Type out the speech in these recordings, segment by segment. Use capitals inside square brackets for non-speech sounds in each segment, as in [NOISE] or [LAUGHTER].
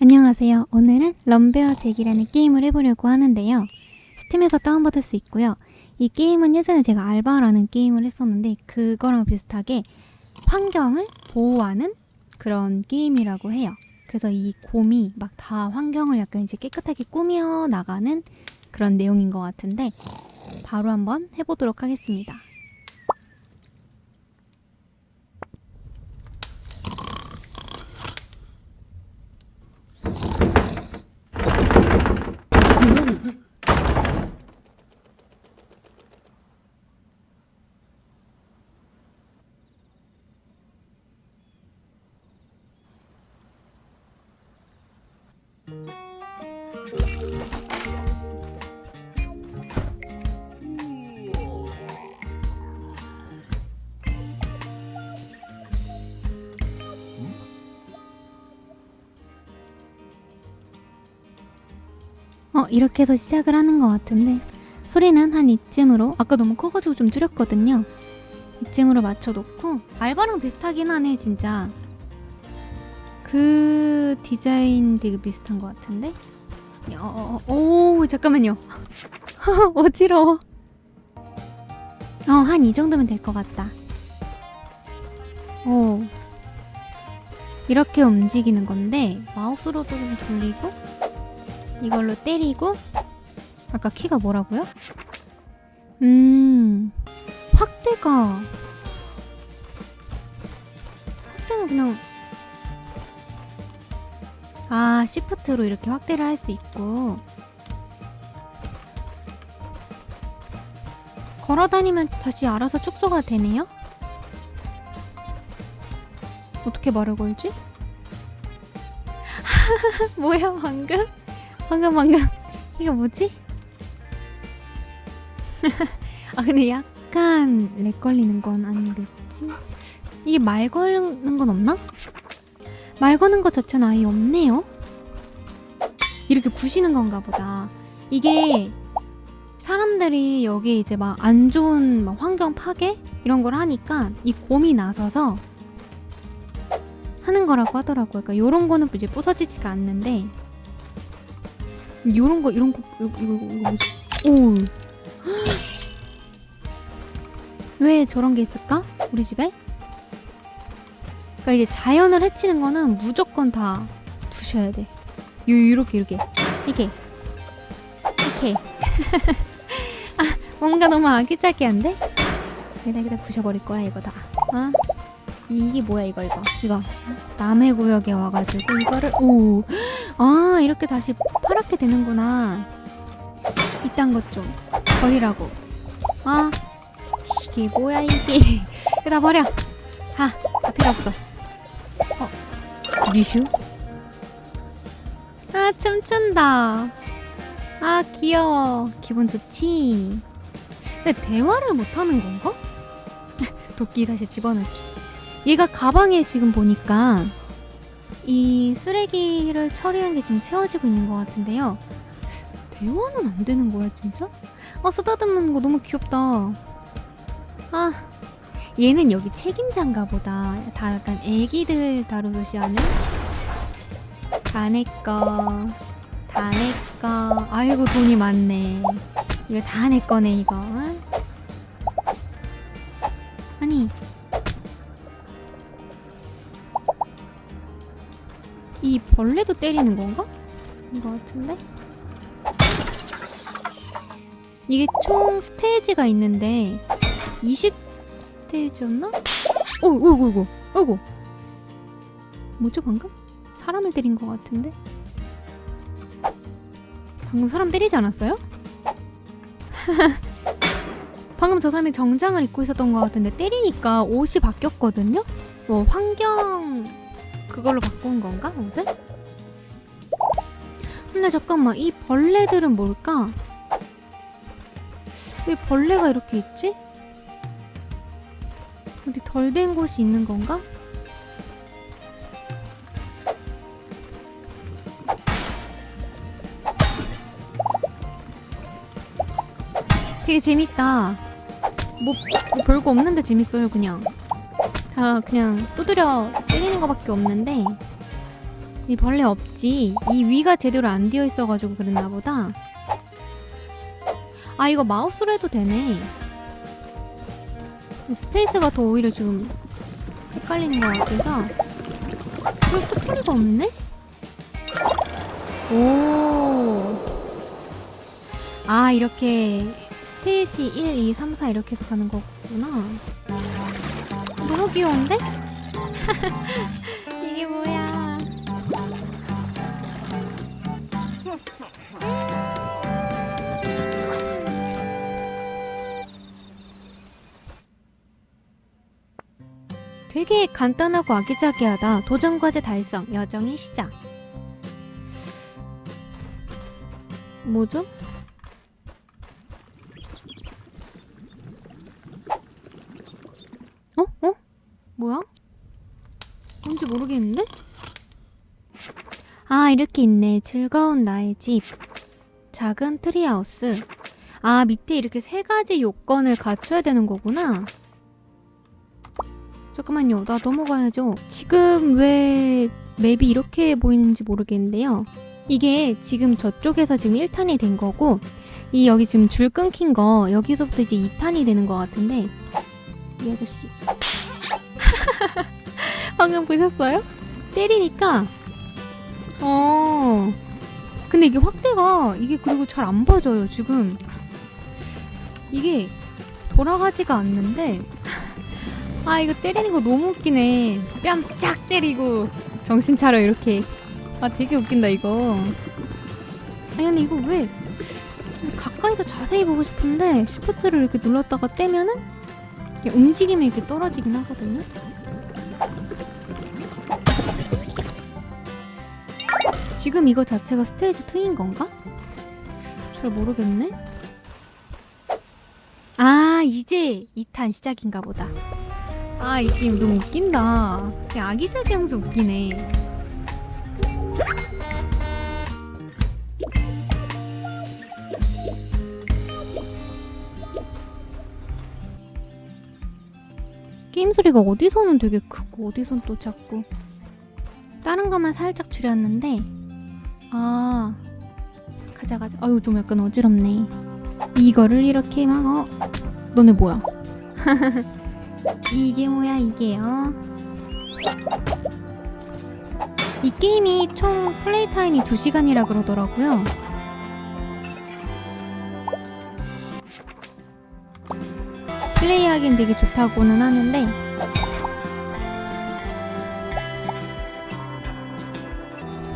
안녕하세요. 오늘은 럼베어 잭이라는 게임을 해보려고 하는데요. 스팀에서 다운받을 수 있고요. 이 게임은 예전에 제가 알바라는 게임을 했었는데 그거랑 비슷하게 환경을 보호하는 그런 게임이라고 해요. 그래서 이 곰이 막 다 환경을 약간 이제 깨끗하게 꾸며 나가는 그런 내용인 것 같은데 바로 한번 해보도록 하겠습니다. 어, 이렇게 해서 시작을 하는 것 같은데 소리는 한 이쯤으로 아까 너무 커가지고 좀 줄였거든요. 이쯤으로 맞춰놓고 알바랑 비슷하긴 하네 진짜. 그 디자인 되게 비슷한 것 같은데. 어, 어, 어, 오 잠깐만요. [LAUGHS] 어지러워. 어, 한 이 정도면 될 것 같다. 오. 이렇게 움직이는 건데 마우스로도 좀 돌리고 이걸로 때리고 아까 키가 뭐라고요? 음 확대가 확대는 그냥 아 시프트로 이렇게 확대를 할 수 있고 걸어다니면 다시 알아서 축소가 되네요? 어떻게 말을 걸지? [LAUGHS] 뭐야 방금? 방금 방금 이거 뭐지? [LAUGHS] 아 근데 약간 렉 걸리는 건 아니겠지? 이게 말 거는 건 없나? 말 거는 것 자체는 아예 없네요. 이렇게 부시는 건가 보다. 이게 사람들이 여기 이제 막 안 좋은 막 환경 파괴 이런 걸 하니까 이 곰이 나서서 하는 거라고 하더라고요. 그러니까 이런 거는 이제 부서지지가 않는데 요런 거 이런 거 이거 이거 이거 오. [GASPS] 왜 저런 게 있을까? 우리 집에? 그러니까 이제 자연을 해치는 거는 무조건 다 부셔야 돼. 요 이렇게 이렇게 이게 [LAUGHS] 이렇게 아 뭔가 너무 아기자기한데? 여기다 여기다 부셔버릴 거야 이거 다. 어? 이게 뭐야 이거 이거 이거 남의 구역에 와가지고 이거를 오. [GASPS] 아 이렇게 다시 파랗게 되는구나. 이딴 것 좀 버리라고. 아 이게 뭐야 이게. [LAUGHS] 여기다 버려. 다, 다 필요 없어. 어 리슈? 아 춤춘다. 아 귀여워. 기분 좋지? 근데 대화를 못하는 건가? [LAUGHS] 도끼 다시 집어넣기 얘가 가방에 지금 보니까 이 쓰레기를 처리한 게 지금 채워지고 있는 것 같은데요. 대화는 안 되는 거야, 진짜? 아, 쓰다듬는 거 너무 귀엽다. 아, 얘는 여기 책임자인가 보다. 다 약간 애기들 다루듯이 하는? 다 내꺼. 다 내꺼. 아이고, 돈이 많네. 이거 다 내 거네, 이거. 벌레도 때리는 건가? 이거 같은데? 이게 총 스테이지가 있는데 20 스테이지였나? 어, 어이구, 어이구, 어이구. 뭐죠 방금? 사람을 때린 것 같은데? 방금 사람 때리지 않았어요? [LAUGHS] 방금 저 사람이 정장을 입고 있었던 것 같은데 때리니까 옷이 바뀌었거든요? 뭐 환경 그걸로 바꾼 건가 옷을? 근데 잠깐만 이 벌레들은 뭘까? 왜 벌레가 이렇게 있지? 어디 덜 된 곳이 있는 건가? 되게 재밌다. 뭐, 뭐 별거 없는데 재밌어요 그냥. 다 그냥 두드려 때리는 거밖에 없는데 이 벌레 없지. 이 위가 제대로 안 되어 있어가지고 그랬나 보다. 아 이거 마우스로 해도 되네. 스페이스가 더 오히려 지금 헷갈리는 것 같아서. 그럴 스프리가 없네? 오. 아 이렇게 스테이지 1, 2, 3, 4 이렇게 해서 가는 거구나. 너무 귀여운데? [LAUGHS] 이게 뭐야? 되게 간단하고 아기자기하다. 도전 과제 달성. 여정의 시작. 뭐죠? 어? 어? 뭐야? 뭔지 모르겠는데? 아, 이렇게 있네. 즐거운 나의 집. 작은 트리하우스. 아, 밑에 이렇게 세 가지 요건을 갖춰야 되는 거구나. 잠깐만요. 나 넘어가야죠. 지금 왜 맵이 이렇게 보이는지 모르겠는데요. 이게 지금 저쪽에서 지금 1탄이 된 거고, 이 여기 지금 줄 끊긴 거, 여기서부터 이제 2탄이 되는 것 같은데, 이 아저씨. [LAUGHS] 방금 보셨어요? 때리니까. 어. 근데 이게 확대가 이게 그리고 잘 안 봐져요 지금. 이게 돌아가지가 않는데. [LAUGHS] 아 이거 때리는 거 너무 웃기네. 뺨 쫙 때리고 정신 차려 이렇게. 아 되게 웃긴다 이거. 아니 근데 이거 왜 가까이서 자세히 보고 싶은데 시프트를 이렇게 눌렀다가 떼면은 움직임이 이렇게 떨어지긴 하거든요 지금 이거 자체가 스테이지 2인 건가? 잘 모르겠네. 아, 이제 2탄 시작인가 보다. 아, 이 게임 너무 웃긴다. 그냥 아기자기하면서 웃기네. 게임 소리가 어디서는 되게 크고 어디선 또 작고 다른 것만 살짝 줄였는데 아 가자 가자. 아유 좀 약간 어지럽네. 이거를 이렇게 막 어? 너네 뭐야? [LAUGHS] 이게 뭐야 이게요? 이 게임이 총 플레이 타임이 2시간이라 그러더라고요. 플레이하기엔 되게 좋다고는 하는데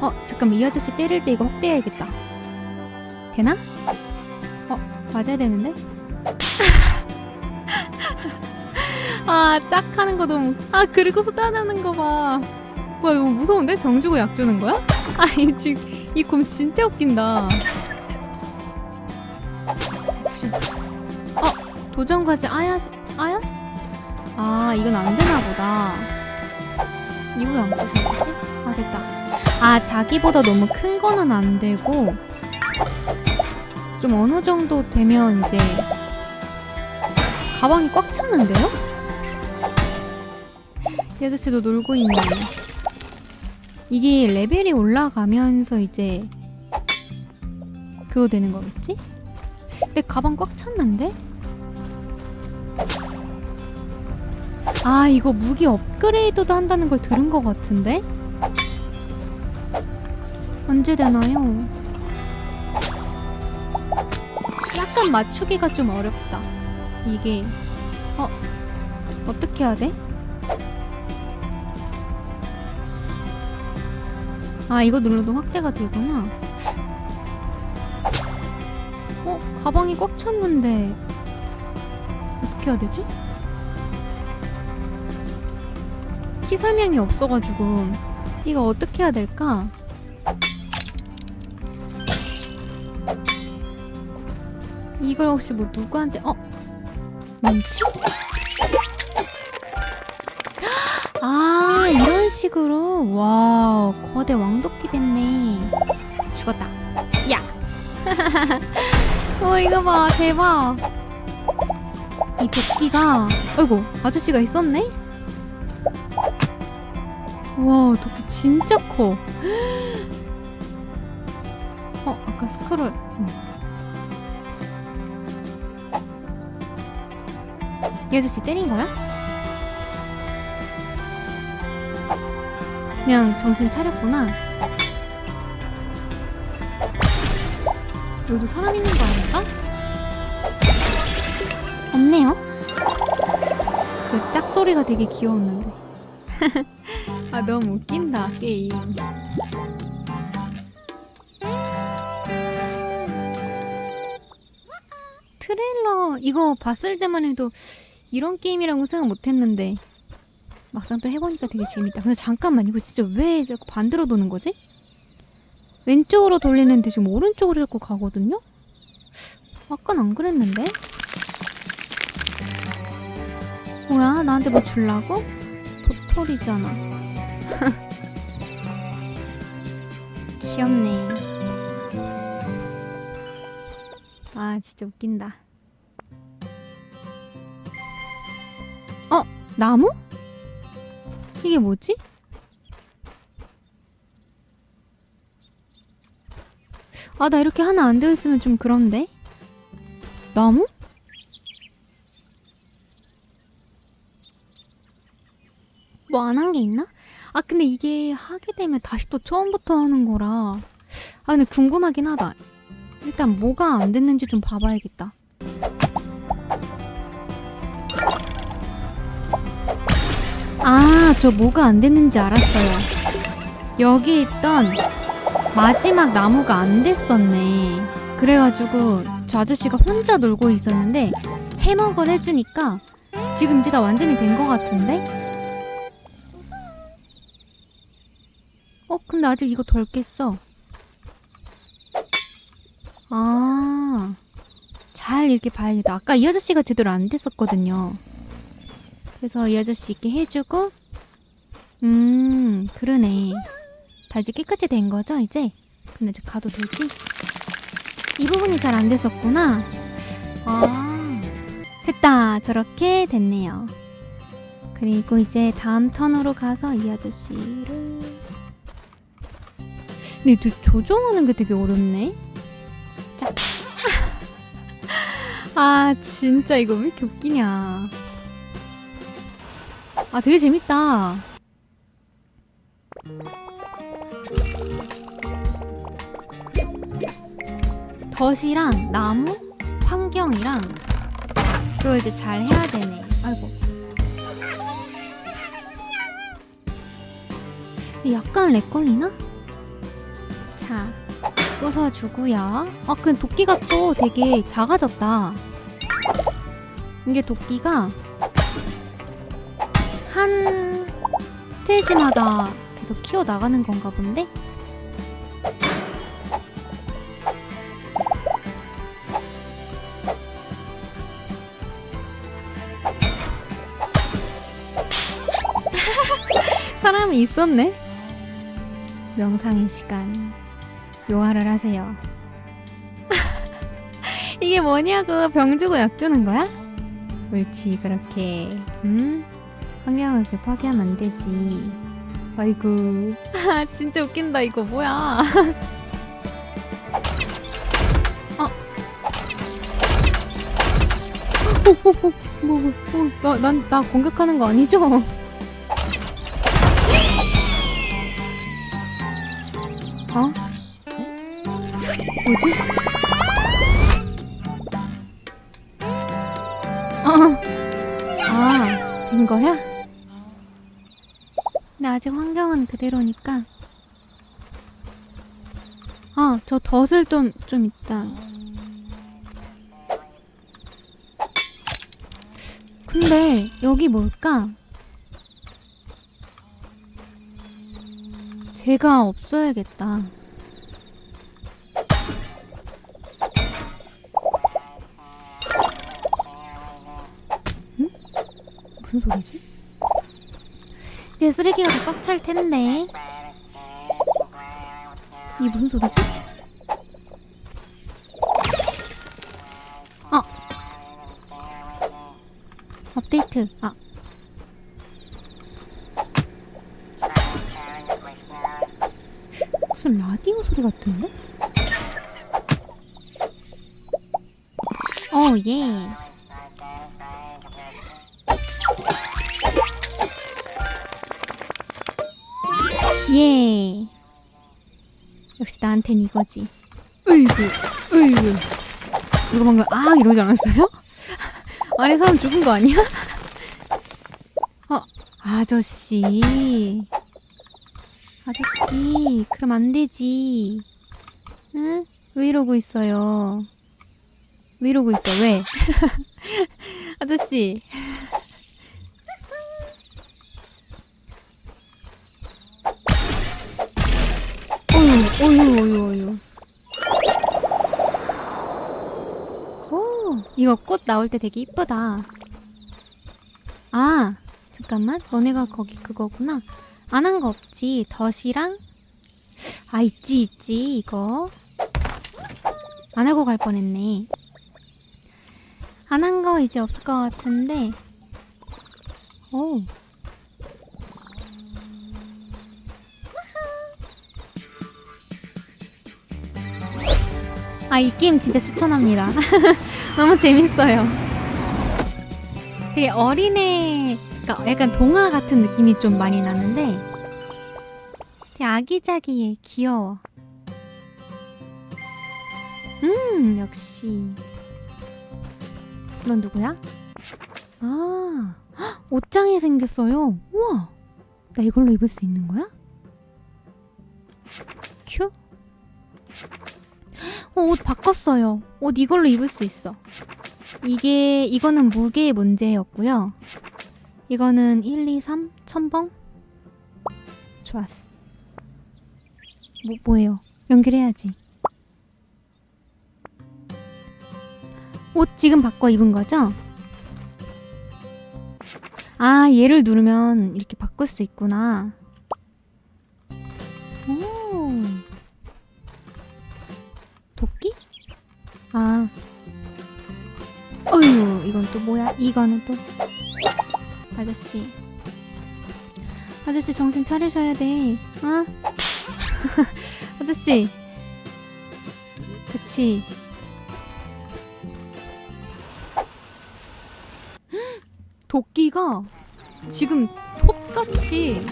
어 잠깐만 이 아저씨 때릴 때 이거 확대해야겠다 되나? 어 맞아야 되는데? [LAUGHS] 아 짝 하는 거 너무 아 그리고서 따라하는 거봐 뭐야 이거 무서운데? 병 주고 약 주는 거야? [LAUGHS] 아이 지금 이 곰 진짜 웃긴다 어 도전 과제 아야 아야? 아 이건 안 되나 보다 이거 왜안 부셔지지? 아 됐다 아 자기보다 너무 큰 거는 안 되고 좀 어느 정도 되면 이제 가방이 꽉 찼는데요? 이 아저씨도 놀고 있네 이게 레벨이 올라가면서 이제 그거 되는 거겠지? 내 가방 꽉 찼는데? 아 이거 무기 업그레이드도 한다는 걸 들은 것 같은데? 언제 되나요? 약간 맞추기가 좀 어렵다. 이게 어 어떻게 해야 돼? 아 이거 눌러도 확대가 되구나. 어 가방이 꽉 찼는데 어떻게 해야 되지? 키 설명이 없어가지고 이거 어떻게 해야 될까? 이걸 혹시 뭐 누구한테 어 뭐지? [GASPS] 아 이런 식으로 와 거대 왕도끼 됐네 죽었다 야 [LAUGHS] 어, 이거 봐 대박 이 도끼가 아이고 아저씨가 있었네 와 도끼 진짜 커. [GASPS] 어 아까 스크롤. 응. 이 아저씨 때린 거야? 그냥 정신 차렸구나. 여기도 사람 있는 거 아닌가? 없네요. 그 짝소리가 되게 귀여웠는데. [LAUGHS] 아 너무 웃긴다 게임. 트레일러 이거 봤을 때만 해도 이런 게임이라고 생각 못했는데 막상 또 해보니까 되게 재밌다. 근데 잠깐만 이거 진짜 왜 자꾸 반대로 도는 거지? 왼쪽으로 돌리는데 지금 오른쪽으로 자꾸 가거든요? 아까는 안 그랬는데? 뭐야 나한테 뭐 줄라고? 도토리잖아. [LAUGHS] 귀엽네. 아 진짜 웃긴다. 나무? 이게 뭐지? 아 나 이렇게 하나 안 되어 있으면 좀 그런데. 나무? 뭐 안 한 게 있나? 아 근데 이게 하게 되면 다시 또 처음부터 하는 거라 아 근데 궁금하긴 하다 일단 뭐가 안 됐는지 좀 봐봐야겠다 아 저 뭐가 안 됐는지 알았어요 여기 있던 마지막 나무가 안 됐었네 그래가지고 저 아저씨가 혼자 놀고 있었는데 해먹을 해주니까 지금 이제 다 완전히 된 것 같은데? 어, 근데 아직 이거 덜 깼어. 아, 잘 이렇게 봐야겠다. 아까 이 아저씨가 제대로 안 됐었거든요. 그래서 이 아저씨 있게 해주고, 음, 그러네. 다 이제 깨끗이 된 거죠, 이제? 근데 이제 가도 되지? 이 부분이 잘 안 됐었구나. 아, 됐다. 저렇게 됐네요. 그리고 이제 다음 턴으로 가서 이 아저씨를 근데 저 조정하는 게 되게 어렵네. 짝. [LAUGHS] 아 진짜 이거 왜 이렇게 웃기냐. 아 되게 재밌다. 덫이랑 나무, 환경이랑 그걸 이제 잘 해야 되네. 아이고. 약간 렉 걸리나? 자, 부숴주고요. 아, 그 도끼가 또 되게 작아졌다. 이게 도끼가 한 스테이지마다 계속 키워 나가는 건가 본데? [LAUGHS] 사람이 있었네. 명상의 시간. 용화를 하세요. [LAUGHS] 이게 뭐냐고 병 주고 약 주는 거야? 옳지 그렇게 음 환경을 그렇게 파괴하면 안 되지. 아이고 아, 진짜 웃긴다 이거 뭐야? 어. 뭐, 뭐, 뭐, 나, 난, 나 공격하는 거 아니죠? 어? 뭐지? 아, 아, 된 거야? 아직 환경은 그대로니까. 아, 저 덫을 좀, 좀 있다. 근데, 여기 뭘까? 제가 없어야겠다. 무슨 소리지? 이제 쓰레기가 더 꽉 찰 텐데. 이 무슨 소리지? 아. 업데이트. 아. 무슨 라디오 소리 같은데? 어, 예. 나한텐 이거지. 으이구, 으이구. 누가 방금 아 이러지 않았어요? [LAUGHS] 안에 사람 죽은 거 아니야? [LAUGHS] 어, 아저씨. 아저씨, 그럼 안 되지. 응? 왜 이러고 있어요? 왜 이러고 있어? 왜? [LAUGHS] 아저씨. 어휴, 어휴, 어휴. 오, 이거 꽃 나올 때 되게 이쁘다. 아, 잠깐만. 너네가 거기 그거구나. 안 한 거 없지. 덫이랑 아, 있지, 있지. 이거. 안 하고 갈 뻔했네. 안 한 거 이제 없을 것 같은데. 오. 아, 이 게임 진짜 추천합니다. [LAUGHS] 너무 재밌어요. 되게 어린애, 그러니까 약간 동화 같은 느낌이 좀 많이 나는데 되게 아기자기해, 귀여워. 음, 역시. 넌 누구야? 아, 헉, [GASPS] 옷장이 생겼어요. 우와, 나 이걸로 입을 수 있는 거야? 큐? 어, 옷 바꿨어요. 옷 이걸로 입을 수 있어. 이게 이거는 무게의 문제였고요. 이거는 1, 2, 3 첨벙. 좋았어. 뭐 뭐예요? 연결해야지. 옷 지금 바꿔 입은 거죠? 아, 얘를 누르면 이렇게 바꿀 수 있구나. 아. 어휴, 이건 또 뭐야? 이거는 또. 아저씨. 아저씨 정신 차리셔야 돼. 어? [LAUGHS] 아저씨. 그치. [GASPS] 도끼가 지금 톱같이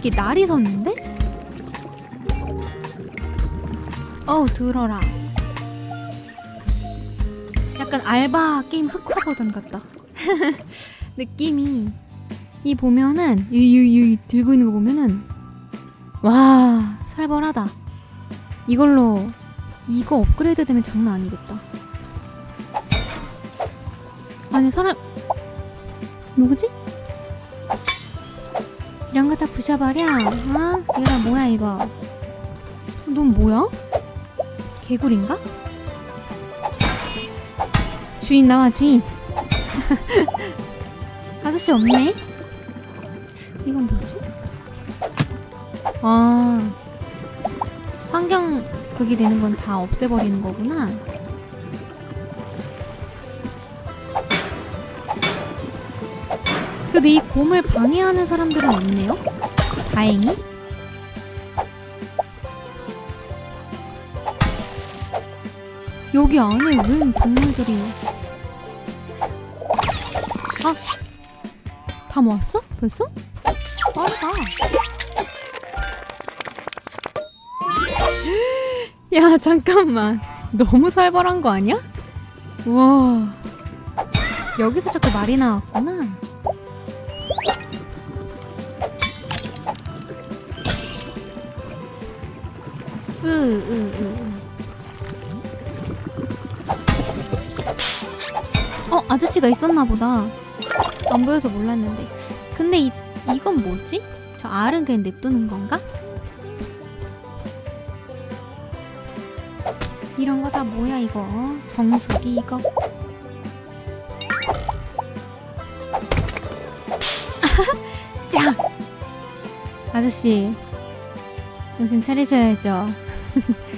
이게 날이 섰는데? 어우 들어라 약간 알바 게임 흑화 버전 같다 [LAUGHS] 느낌이 이 보면은 유유유 들고 있는 거 보면은 와 살벌하다 이걸로 이거 업그레이드 되면 장난 아니겠다 아니 사람 누구지? 이런 거 다 부셔버려 어? 이거 다 뭐야 이거 넌 뭐야? 개구리인가? 주인 나와 주인. [LAUGHS] 아저씨 없네. 이건 뭐지? 아 환경 그게 되는 건 다 없애버리는 거구나. 그래도 이 곰을 방해하는 사람들은 없네요? 다행히. 여기 안에 웬 동물들이 아! 다 모았어? 벌써? 빠르다 [GASPS] 야 잠깐만 너무 살벌한 거 아니야? 우와 여기서 자꾸 말이 나왔구나 으 으 으 어 아저씨가 있었나 보다 안 보여서 몰랐는데. 근데 이, 이건 뭐지? 저 알은 그냥 냅두는 건가? 이런 거 다 뭐야 이거? 정수기 이거? [LAUGHS] 짱! 아저씨 정신 차리셔야죠 [LAUGHS]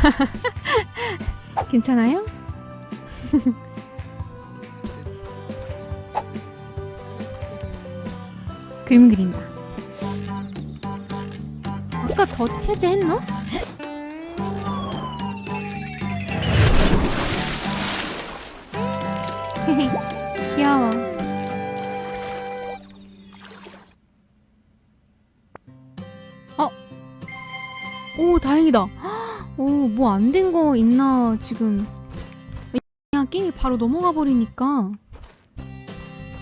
[LAUGHS] 괜찮아요? [LAUGHS] 그림 그린다. 아까 더 해제했나? [LAUGHS] 귀여워. 뭐 안 된 거 있나, 지금. 그냥 게임이 바로 넘어가 버리니까.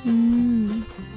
음.